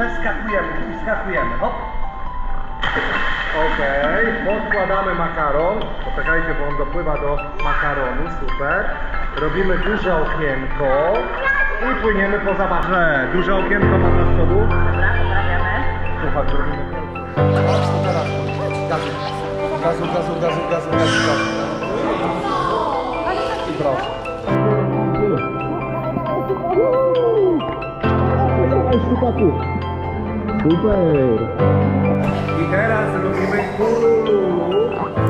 przeskakujemy i skakujemy. Hop. Okej, podkładamy makaron. Poczekajcie, bo on dopływa do makaronu, super. Robimy duże okienko i płyniemy po zabawie. Duże okienko mamy z przodu. Dobra, poprawiamy. Słuchaj. Patrz, to teraz. Gazu, gazu, gazu, gazu, gazu, gazu, gazu. I proszę. Super! I teraz robimy kulu.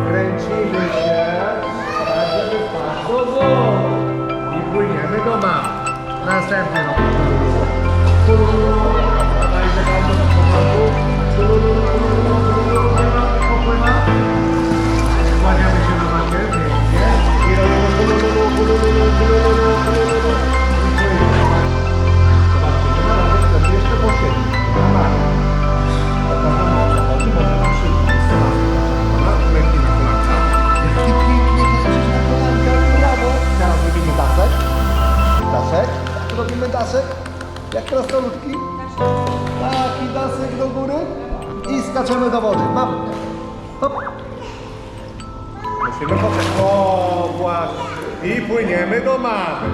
Kręcimy się, żeby wpaść do wody. I płyniemy do mamy. Następny rok. Dasek. Jak krasnoludki. Taki dasek do góry. I skaczemy do wody. Mam. Hop. Musimy poczekać. O, właśnie. I płyniemy do mamy.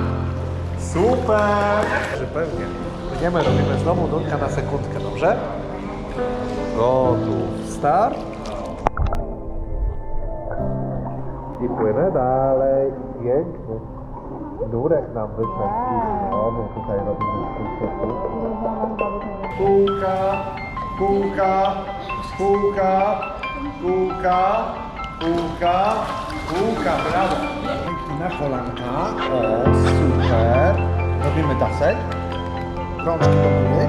Super. Pewnie. Płyniemy, robimy znowu nurka na sekundkę, dobrze? Gotów. Start. I płynę dalej. Piękny. Nurek nam wyszedł i znowu tutaj robimy skróty. Kółka, kółka, kółka, kółka, kółka, kółka, brawo. Na kolanka. O, super. Robimy dasek. Rączki do góry.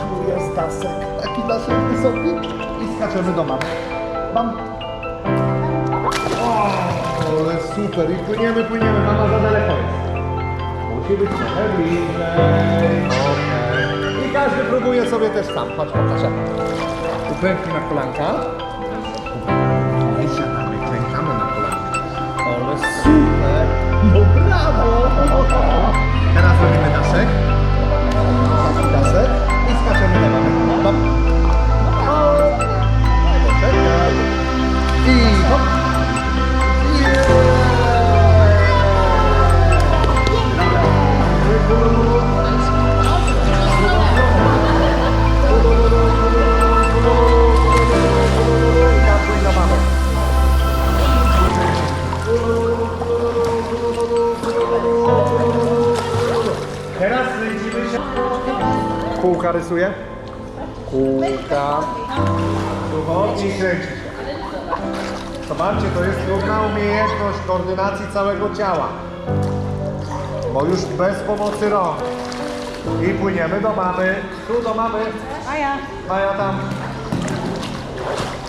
Tu jest dasek, taki dasek wysoki i skaczemy do mamy. Mam. Super i płyniemy, płyniemy, mama za daleko jest. Musi być trochę bliżej. Okej. I każdy próbuje sobie też sam, chodź pokażę. Upęknij na kolanka. Teraz się. Kółka rysuje. Kółka. Sucho i kręci się. Zobaczcie, to jest trudna umiejętność koordynacji całego ciała. Bo już bez pomocy rąk. I płyniemy do mamy. Tu do mamy. Maja. Maja tam.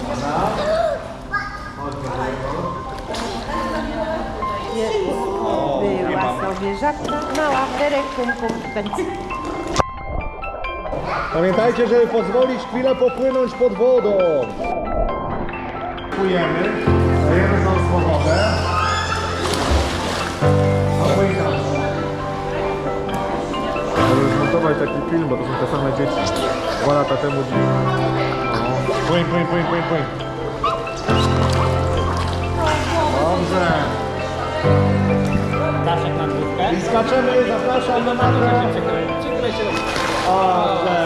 Dobra. Chodźmy do niego. Była sobie żabka mała, derek, pum, pum, pędz. Pamiętajcie, żeby pozwolić chwilę popłynąć pod wodą. Płynemy, dajemy tą swobodę. Taki film, bo to są te same dzieci. Dwa lata temu dziś. Płyń, płyń, płyń, płyń, płyń. Dobrze. Daszek na główkę. I skaczemy, zapraszam na matę. Dobrze.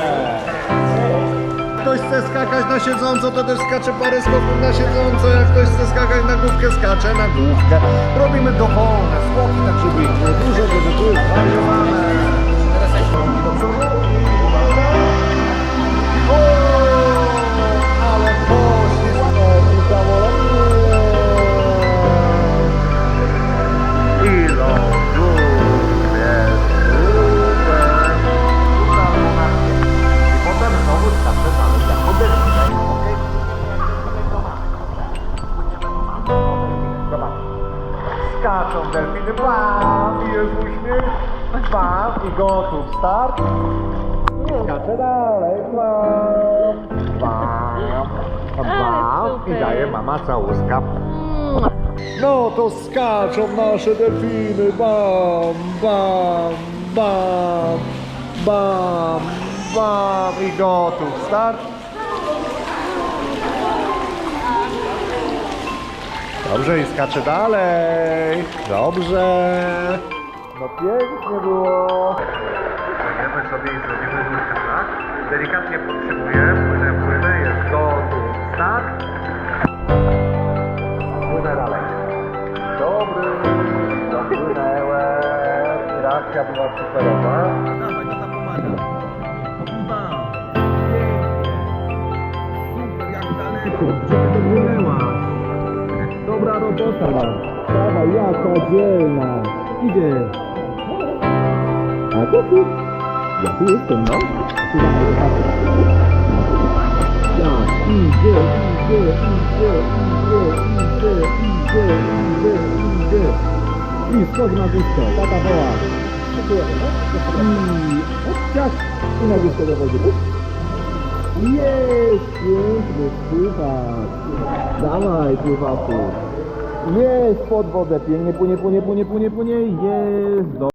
Ktoś chce skakać na siedząco, to też skacze parę skoków na siedząco. Jak ktoś chce skakać na główkę, skacze na główkę. Robimy dowolne skoki, tak żeby ich było dużo, żeby były zwariowane. Skaczą delfiny, i jest uśmiech, bam, i gotów, start. Skacze dalej, bam, bam, bam, i daje mama całuska. No to skaczą nasze delfiny, bam, bam, bam, bam, Bam! I gotów. Start. Dobrze i skacze dalej. Dobrze. No pięknie było. Płyniemy sobie i zrobimy nóżkę, tak? Delikatnie podtrzymuję, płynę, płynę, jest gotów. Start. Płynę dalej. Dobry, dopłynęłem. Reakcja była superowa. Dawaj, to ta pomaga. Bam. Super, jak daleko. Gdzie ty dopłynęłaś? Dobra robota. Dawaj, jaka dzielna. Idę. A to tu? Ja tu jestem, no. Tu ja idę, idę, idę, idę, idę, idę, idę, idę. I skok na gusto, tata woła. I odciak i na gusto dochodzi. Jest, piękny pływak. Dawaj pływaku. Jest pod wodę, pięknie płynie, płynie, płynie, płynie, płynie. Jest.